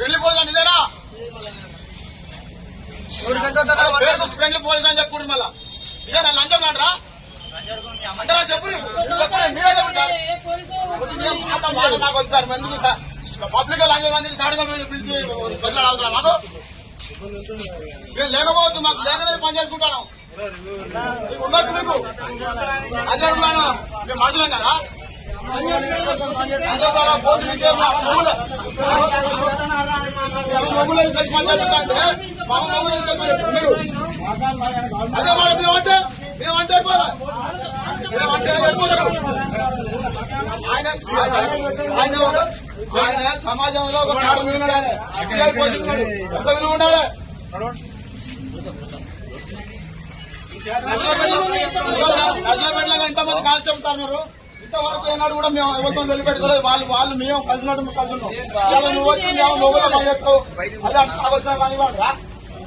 వెళ్ళిపోతాను ఇదేనా పేరు ఫ్రెండ్లు పోలీసు అని చెప్పుకుంటు ఇదేనా ఇదే నా లంచం నాడరా అంటే చెప్పు మీరే చెప్పుకుంటారు నాకు వస్తారు ఎందుకు సార్ పబ్లిక్ లంచం మంది సాడుగా పిలిచి బదిలాడవుతున్నా మాకు మేము లేకపోతే మాకు లేకనే పని చేసుకుంటాను. ఉండొచ్చు మీకు అదే మేము మనుషులం కదా మొగ్గులు మా మొగ్గులు వేసి మీరు అదే మాట మేమంటే మేమంటే మేమంటే వెళ్ళిపోతారు ఆయన ఆయన ఆయన సమాజంలో ఒక ఉండాలి ఉన్నాడు ఎంత విలువ ఉండాలి నర్సరాపేటలో ఎంతమంది కాల్చి చెప్తారు మీరు ఇంతవరకు ఏనాడు కూడా మేము ఎవరితో వెళ్ళిపెట్టుకోలేదు వాళ్ళు వాళ్ళు మేము కలిసినట్టు కలిసి ఉన్నాం. నువ్వు వచ్చి మేము నువ్వు పని చేస్తావు అదే అట్లా వచ్చినా కానీ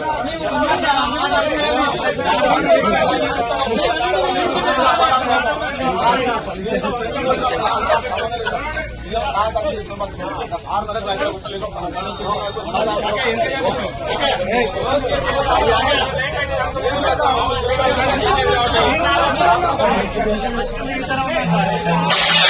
اھي وھن اھي